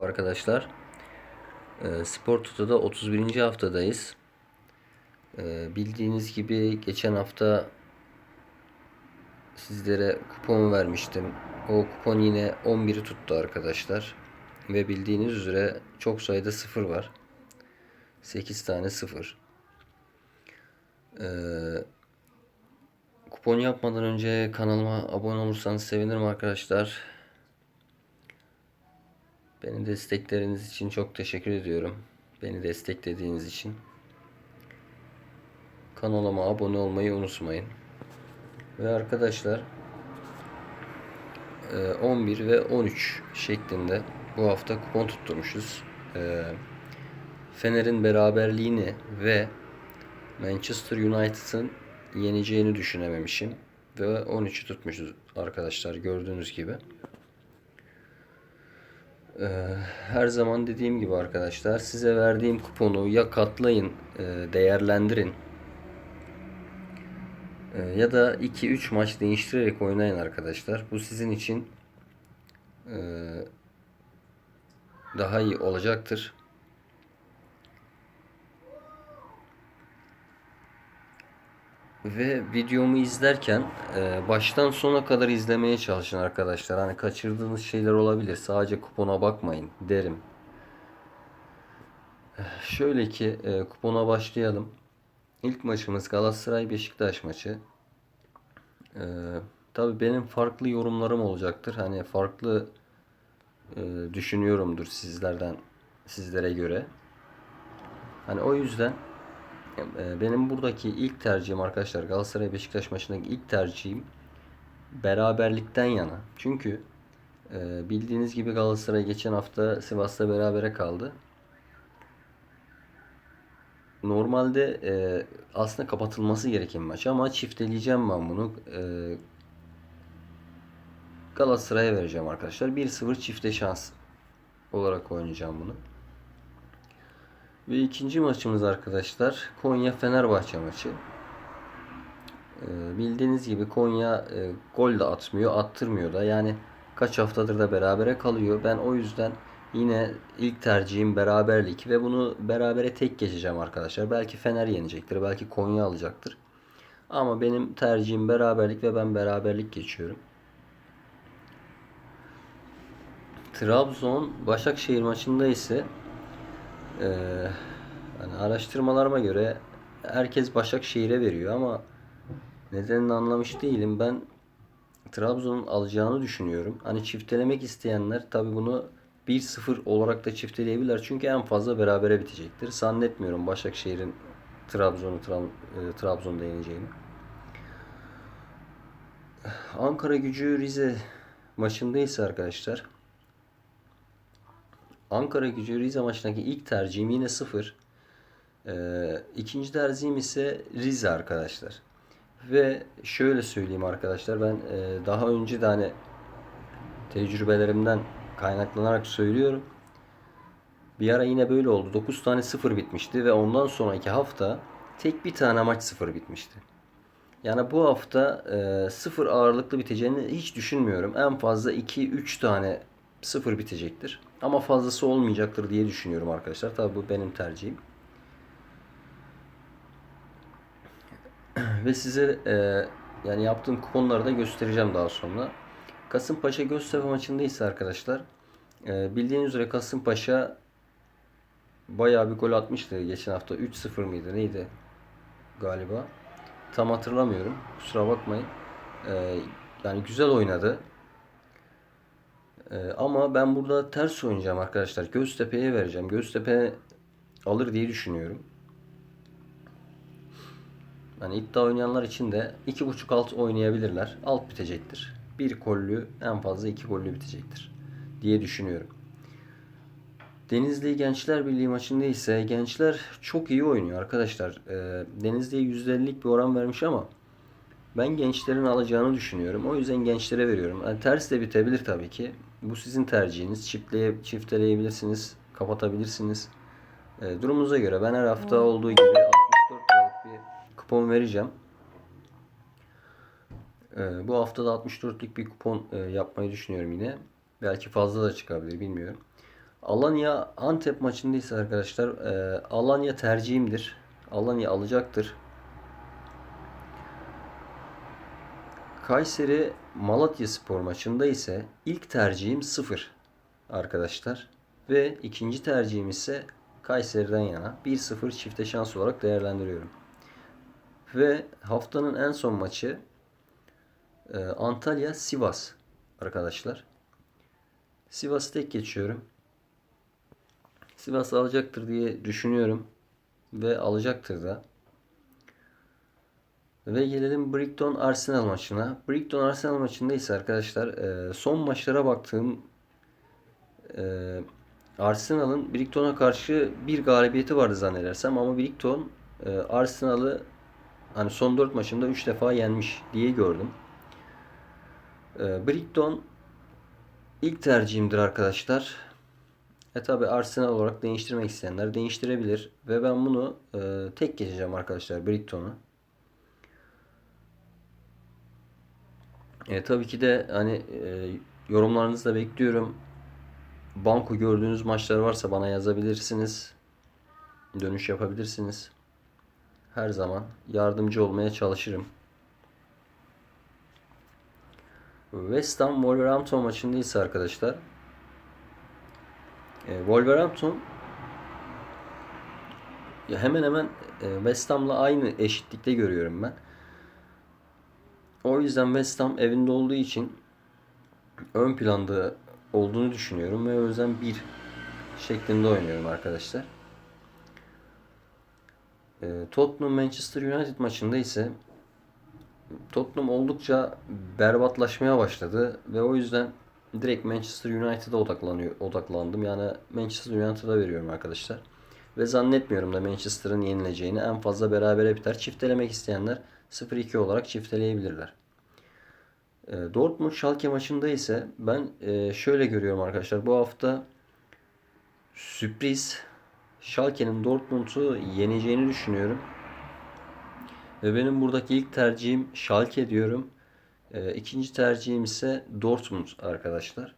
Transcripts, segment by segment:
Arkadaşlar e, Spor Toto'da 31. haftadayız. E, bildiğiniz gibi geçen hafta sizlere kupon vermiştim. O kupon yine 11'i tuttu arkadaşlar. Ve bildiğiniz üzere çok sayıda sıfır var. 8 tane sıfır. E, kupon yapmadan önce kanalıma abone olursanız sevinirim arkadaşlar. Beni destekleriniz için çok teşekkür ediyorum. Beni desteklediğiniz için. Kanalıma abone olmayı unutmayın. Ve arkadaşlar e, 11 ve 13 şeklinde bu hafta kupon tutturmuşuz. E, Fener'in beraberliğini ve Manchester United'ın yeneceğini düşünememişim. Ve 13'ü tutmuşuz arkadaşlar gördüğünüz gibi. Ee, her zaman dediğim gibi arkadaşlar size verdiğim kuponu ya katlayın, e, değerlendirin e, ya da 2-3 maç değiştirerek oynayın arkadaşlar. Bu sizin için e, daha iyi olacaktır. Ve videomu izlerken e, baştan sona kadar izlemeye çalışın arkadaşlar. Hani kaçırdığınız şeyler olabilir. Sadece kupona bakmayın derim. Eh, Şöyle ki e, kupona başlayalım. İlk maçımız Galatasaray Beşiktaş maçı. E, tabii benim farklı yorumlarım olacaktır. Hani farklı e, düşünüyorumdur sizlerden sizlere göre. Hani o yüzden benim buradaki ilk tercihim arkadaşlar Galatasaray Beşiktaş maçındaki ilk tercihim beraberlikten yana. Çünkü e, bildiğiniz gibi Galatasaray geçen hafta Sivas'ta berabere kaldı. Normalde e, aslında kapatılması gereken maç ama çifteleyeceğim ben bunu. E, Galatasaray'a vereceğim arkadaşlar. 1-0 çifte şans olarak oynayacağım bunu. Ve ikinci maçımız arkadaşlar Konya Fenerbahçe maçı. Ee, bildiğiniz gibi Konya e, gol de atmıyor, attırmıyor da. Yani kaç haftadır da berabere kalıyor. Ben o yüzden yine ilk tercihim beraberlik ve bunu berabere tek geçeceğim arkadaşlar. Belki Fener yenecektir, belki Konya alacaktır. Ama benim tercihim beraberlik ve ben beraberlik geçiyorum. Trabzon Başakşehir maçında ise ee, hani araştırmalarıma göre herkes Başakşehir'e veriyor ama nedenini anlamış değilim. Ben Trabzon'un alacağını düşünüyorum. Hani çiftelemek isteyenler tabi bunu 1-0 olarak da çifteleyebilirler. Çünkü en fazla berabere bitecektir. Zannetmiyorum Başakşehir'in Trabzon'u Tra- e, Trabzon'da yeneceğini. Ankara gücü Rize maçındaysa arkadaşlar Ankara gücü Rize maçındaki ilk tercihim yine 0. Ee, ikinci tercihim ise Rize arkadaşlar. Ve şöyle söyleyeyim arkadaşlar ben e, daha önce de hani tecrübelerimden kaynaklanarak söylüyorum. Bir ara yine böyle oldu. 9 tane 0 bitmişti ve ondan sonraki hafta tek bir tane maç 0 bitmişti. Yani bu hafta e, 0 ağırlıklı biteceğini hiç düşünmüyorum. En fazla 2-3 tane 0 bitecektir. Ama fazlası olmayacaktır diye düşünüyorum arkadaşlar. Tabi bu benim tercihim. Ve size e, yani yaptığım kuponları da göstereceğim daha sonra. Kasımpaşa Göztepe maçındaysa arkadaşlar e, bildiğiniz üzere Kasımpaşa bayağı bir gol atmıştı geçen hafta 3-0 mıydı neydi galiba tam hatırlamıyorum kusura bakmayın e, yani güzel oynadı ee, ama ben burada ters oynayacağım arkadaşlar. Göztepe'ye vereceğim. Göztepe alır diye düşünüyorum. Yani iddia oynayanlar için de 2.5 alt oynayabilirler. Alt bitecektir. Bir gollü en fazla iki gollü bitecektir diye düşünüyorum. Denizli Gençler Birliği maçında ise gençler çok iyi oynuyor arkadaşlar. Ee, Denizli'ye %50'lik bir oran vermiş ama ben gençlerin alacağını düşünüyorum. O yüzden gençlere veriyorum. Yani ters de bitebilir tabii ki. Bu sizin tercihiniz. Çiftleye, çifteleyebilirsiniz. Kapatabilirsiniz. E, durumunuza göre ben her hafta olduğu gibi 64 liralık bir kupon vereceğim. E, bu hafta da 64'lük bir kupon e, yapmayı düşünüyorum yine. Belki fazla da çıkabilir bilmiyorum. Alanya Antep maçındaysa arkadaşlar e, Alanya tercihimdir. Alanya alacaktır. Kayseri Malatya Spor maçında ise ilk tercihim 0 arkadaşlar. Ve ikinci tercihim ise Kayseri'den yana 1-0 çifte şans olarak değerlendiriyorum. Ve haftanın en son maçı e, Antalya Sivas arkadaşlar. Sivas'ı tek geçiyorum. Sivas alacaktır diye düşünüyorum. Ve alacaktır da. Ve gelelim Brighton Arsenal maçına. Brighton Arsenal maçında ise arkadaşlar e, son maçlara baktığım e, Arsenal'ın Brighton'a karşı bir galibiyeti vardı zannedersem ama Brighton e, Arsenal'ı hani son 4 maçında 3 defa yenmiş diye gördüm. Brighton ilk tercihimdir arkadaşlar. E tabi Arsenal olarak değiştirmek isteyenler değiştirebilir ve ben bunu tek geçeceğim arkadaşlar Brighton'u. E, tabii ki de hani e, yorumlarınızı da bekliyorum. Banko gördüğünüz maçlar varsa bana yazabilirsiniz. Dönüş yapabilirsiniz. Her zaman yardımcı olmaya çalışırım. West Ham Wolverhampton maçındaysa arkadaşlar e, Wolverhampton ya hemen hemen e, West Ham'la aynı eşitlikte görüyorum ben. O yüzden West Ham evinde olduğu için ön planda olduğunu düşünüyorum ve o yüzden bir şeklinde oynuyorum arkadaşlar. E, Tottenham Manchester United maçında ise Tottenham oldukça berbatlaşmaya başladı ve o yüzden direkt Manchester United'a odaklanıyor, odaklandım. Yani Manchester United'a veriyorum arkadaşlar. Ve zannetmiyorum da Manchester'ın yenileceğini. En fazla berabere biter. Çiftelemek isteyenler 0-2 olarak çifteleyebilirler. E, Dortmund Schalke maçında ise ben e, şöyle görüyorum arkadaşlar. Bu hafta sürpriz Schalke'nin Dortmund'u yeneceğini düşünüyorum. Ve benim buradaki ilk tercihim Schalke diyorum. E, ikinci tercihim ise Dortmund arkadaşlar.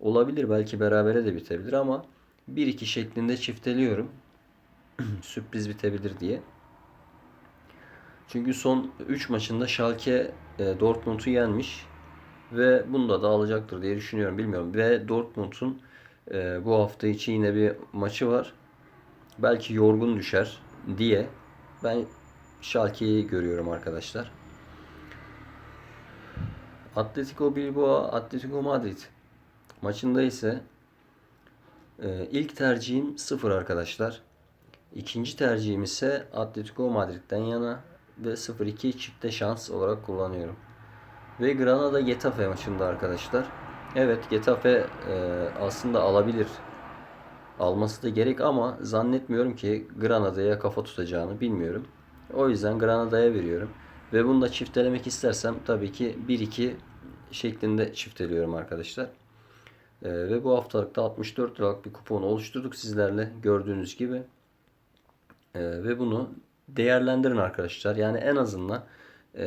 Olabilir belki berabere de bitebilir ama 1-2 şeklinde çifteliyorum. Sürpriz bitebilir diye. Çünkü son 3 maçında Schalke e, Dortmund'u yenmiş ve bunda da alacaktır diye düşünüyorum. Bilmiyorum. Ve Dortmund'un e, bu hafta içi yine bir maçı var. Belki yorgun düşer diye ben Schalke'yi görüyorum arkadaşlar. Atletico Bilbao, Atletico Madrid maçında ise e, ilk tercihim 0 arkadaşlar. İkinci tercihim ise Atletico Madrid'den yana ve 0-2 çifte şans olarak kullanıyorum. Ve Granada Getafe maçında arkadaşlar. Evet Getafe e, aslında alabilir. Alması da gerek ama zannetmiyorum ki Granada'ya kafa tutacağını bilmiyorum. O yüzden Granada'ya veriyorum. Ve bunu da çiftelemek istersem tabii ki 1-2 şeklinde çifteliyorum arkadaşlar. Ee, ve bu haftalıkta 64 liralık bir kupon oluşturduk sizlerle gördüğünüz gibi. Ee, ve bunu değerlendirin arkadaşlar. Yani en azından e,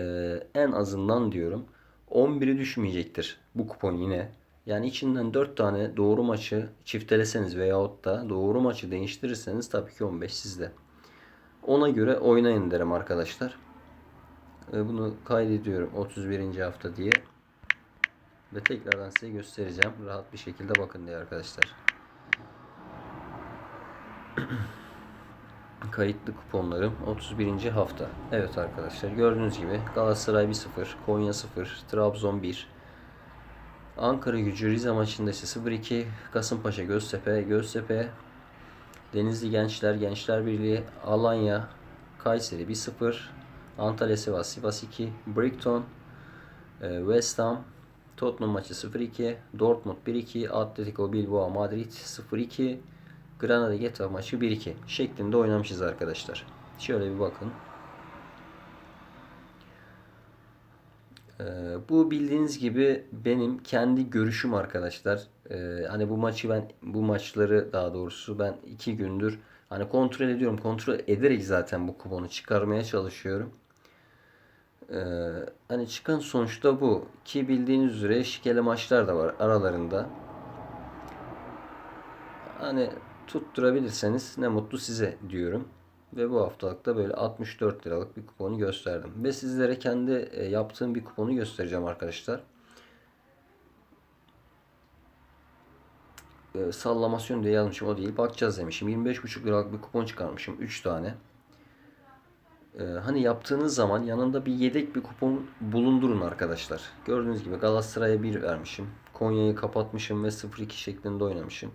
en azından diyorum 11'i düşmeyecektir bu kupon yine. Yani içinden 4 tane doğru maçı çifteleseniz veyahut da doğru maçı değiştirirseniz tabii ki 15 sizde. Ona göre oynayın derim arkadaşlar. Ee, bunu kaydediyorum 31. hafta diye. Ve tekrardan size göstereceğim. Rahat bir şekilde bakın diye arkadaşlar. Kayıtlı kuponlarım 31. hafta. Evet arkadaşlar gördüğünüz gibi Galatasaray 1-0, Konya 0, Trabzon 1, Ankara gücü Rize maçında ise 0-2, Kasımpaşa Göztepe, Göztepe, Denizli Gençler, Gençler Birliği, Alanya, Kayseri 1-0, Antalya Sivas, Sivas 2, Brighton, e, West Ham, Tottenham maçı 0-2, Dortmund 1-2, Atletico Bilbao Madrid 0-2, Granada Getafe maçı 1-2 şeklinde oynamışız arkadaşlar. Şöyle bir bakın. Ee, bu bildiğiniz gibi benim kendi görüşüm arkadaşlar. Ee, hani bu maçı ben bu maçları daha doğrusu ben iki gündür hani kontrol ediyorum. Kontrol ederek zaten bu kuponu çıkarmaya çalışıyorum. Ee, hani çıkan sonuçta bu. Ki bildiğiniz üzere şikeli maçlar da var aralarında. Hani tutturabilirseniz ne mutlu size diyorum. Ve bu haftalıkta böyle 64 liralık bir kuponu gösterdim. Ve sizlere kendi e, yaptığım bir kuponu göstereceğim arkadaşlar. E, sallamasyon diye yazmışım o değil. Bakacağız demişim. 25,5 liralık bir kupon çıkarmışım. 3 tane. E, hani yaptığınız zaman yanında bir yedek bir kupon bulundurun arkadaşlar. Gördüğünüz gibi Galatasaray'a 1 vermişim. Konya'yı kapatmışım ve 0-2 şeklinde oynamışım.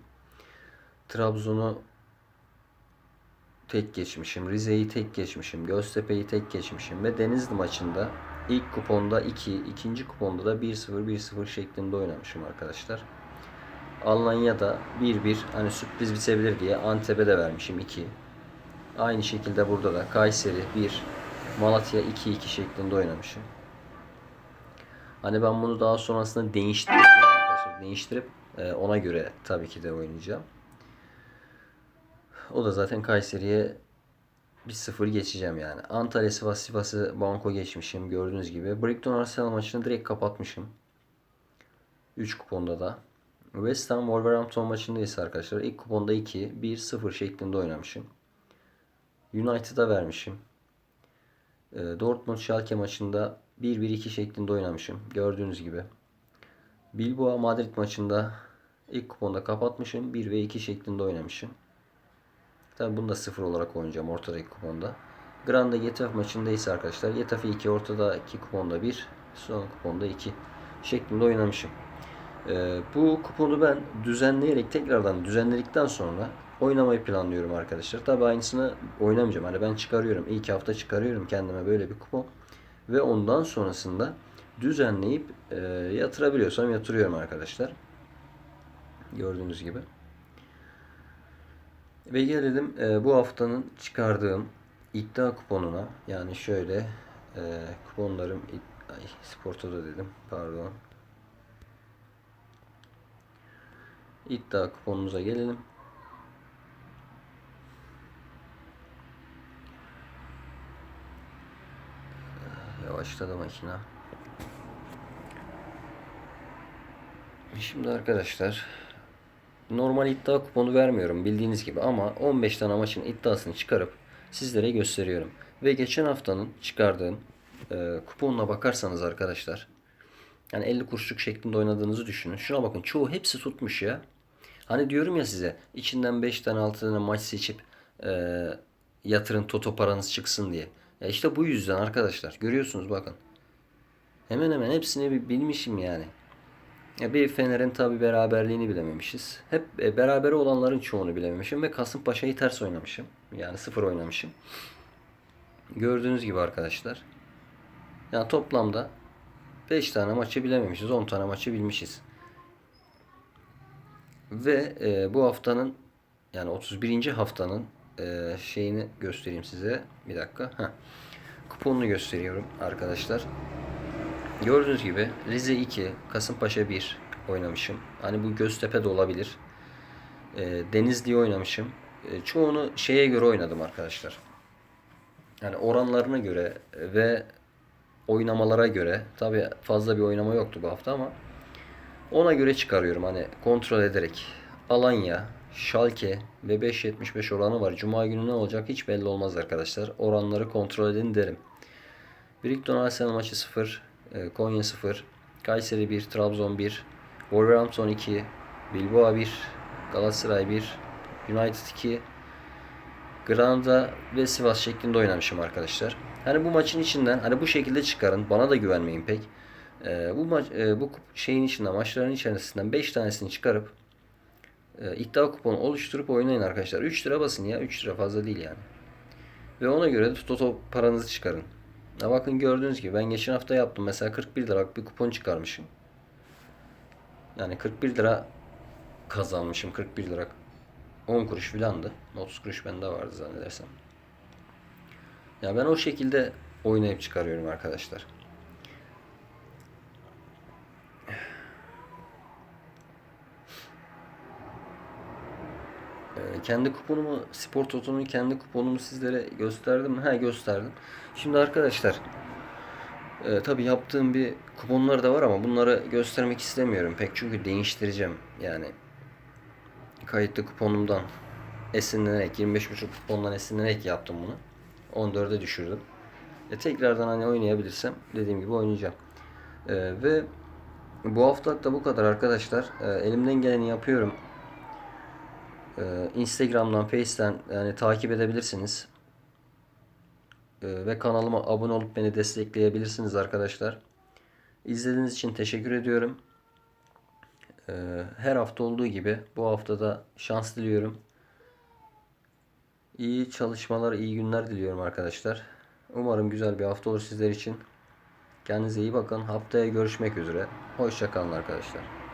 Trabzon'u tek geçmişim. Rize'yi tek geçmişim. Göztepe'yi tek geçmişim. Ve Denizli maçında ilk kuponda 2, ikinci kuponda da 1-0, 1-0 şeklinde oynamışım arkadaşlar. Almanya'da 1-1 hani sürpriz bitebilir diye Antep'e de vermişim 2. Aynı şekilde burada da Kayseri 1, Malatya 2-2 şeklinde oynamışım. Hani ben bunu daha sonrasında değiştirip değiştirip e, ona göre tabii ki de oynayacağım. O da zaten Kayseri'ye bir sıfır geçeceğim yani. Antalya Sivas Sivas'ı banko geçmişim gördüğünüz gibi. Brighton Arsenal maçını direkt kapatmışım. 3 kuponda da. West Ham Wolverhampton maçında ise arkadaşlar ilk kuponda 2 1-0 şeklinde oynamışım. United'a vermişim. E, Dortmund Schalke maçında 1-1-2 şeklinde oynamışım. Gördüğünüz gibi. Bilbao Madrid maçında ilk kuponda kapatmışım. 1 ve 2 şeklinde oynamışım. Tabi bunu da 0 olarak oynayacağım ortadaki kuponda. Granda Getafe maçında ise arkadaşlar Getafe 2 ortadaki kuponda 1 son kuponda 2 şeklinde oynamışım. Ee, bu kuponu ben düzenleyerek tekrardan düzenledikten sonra oynamayı planlıyorum arkadaşlar. Tabi aynısını oynamayacağım. Hani ben çıkarıyorum. İlk hafta çıkarıyorum kendime böyle bir kupon. Ve ondan sonrasında düzenleyip e, yatırabiliyorsam yatırıyorum arkadaşlar. Gördüğünüz gibi. Ve gelelim e, bu haftanın çıkardığım iddia kuponuna. Yani şöyle e, kuponlarım ay, sportoda dedim pardon. İddia kuponumuza gelelim. Yavaşladı makina. Şimdi arkadaşlar normal iddia kuponu vermiyorum bildiğiniz gibi ama 15 tane maçın iddiasını çıkarıp sizlere gösteriyorum. Ve geçen haftanın çıkardığım e, kuponuna bakarsanız arkadaşlar yani 50 kuruşluk şeklinde oynadığınızı düşünün. Şuna bakın çoğu hepsi tutmuş ya. Hani diyorum ya size içinden 5 tane 6 tane maç seçip e, yatırın toto paranız çıksın diye. Ya işte bu yüzden arkadaşlar görüyorsunuz bakın. Hemen hemen hepsini bilmişim yani. Ya bir Fener'in tabi beraberliğini bilememişiz. Hep e, beraber olanların çoğunu bilememişim ve Kasımpaşa'yı ters oynamışım. Yani sıfır oynamışım. Gördüğünüz gibi arkadaşlar. Yani toplamda 5 tane maçı bilememişiz. 10 tane maçı bilmişiz. Ve e, bu haftanın yani 31. haftanın e, şeyini göstereyim size. Bir dakika. Heh. Kuponunu gösteriyorum arkadaşlar. Gördüğünüz gibi Rize 2, Kasımpaşa 1 oynamışım. Hani bu Göztepe de olabilir. E, Denizli'yi oynamışım. E, çoğunu şeye göre oynadım arkadaşlar. Yani oranlarına göre ve oynamalara göre. Tabi fazla bir oynama yoktu bu hafta ama ona göre çıkarıyorum hani kontrol ederek. Alanya, Schalke ve 5.75 oranı var. Cuma günü ne olacak hiç belli olmaz arkadaşlar. Oranları kontrol edin derim. Brighton Arsenal maçı 0, e, Konya 0, Kayseri 1, Trabzon 1, Wolverhampton 2, Bilbao 1, Galatasaray 1, United 2, Granada ve Sivas şeklinde oynamışım arkadaşlar. Hani bu maçın içinden hani bu şekilde çıkarın. Bana da güvenmeyin pek. Ee, bu maç e, bu şeyin içinden maçların içerisinden 5 tanesini çıkarıp e, iddia kuponu oluşturup oynayın arkadaşlar. 3 lira basın ya. 3 lira fazla değil yani. Ve ona göre de toto paranızı çıkarın. Ya bakın gördüğünüz gibi ben geçen hafta yaptım. Mesela 41 liralık bir kupon çıkarmışım. Yani 41 lira kazanmışım. 41 lira 10 kuruş filandı. 30 kuruş bende vardı zannedersem. Ya ben o şekilde oynayıp çıkarıyorum arkadaşlar. Kendi kuponumu, Spor Toto'nun kendi kuponumu sizlere gösterdim mi? Ha gösterdim. Şimdi arkadaşlar e, tabi yaptığım bir kuponlar da var ama bunları göstermek istemiyorum pek çünkü değiştireceğim yani. kayıtlı kuponumdan esinlenerek 25.5 kupondan esinlenerek yaptım bunu. 14'e düşürdüm. E tekrardan hani oynayabilirsem dediğim gibi oynayacağım. E, ve bu haftalık da bu kadar arkadaşlar. E, elimden geleni yapıyorum. E, Instagram'dan, Face'ten yani takip edebilirsiniz. E, ve kanalıma abone olup beni destekleyebilirsiniz arkadaşlar. İzlediğiniz için teşekkür ediyorum. E, her hafta olduğu gibi bu haftada şans diliyorum. İyi çalışmalar, iyi günler diliyorum arkadaşlar. Umarım güzel bir hafta olur sizler için. Kendinize iyi bakın. Haftaya görüşmek üzere. Hoşçakalın arkadaşlar.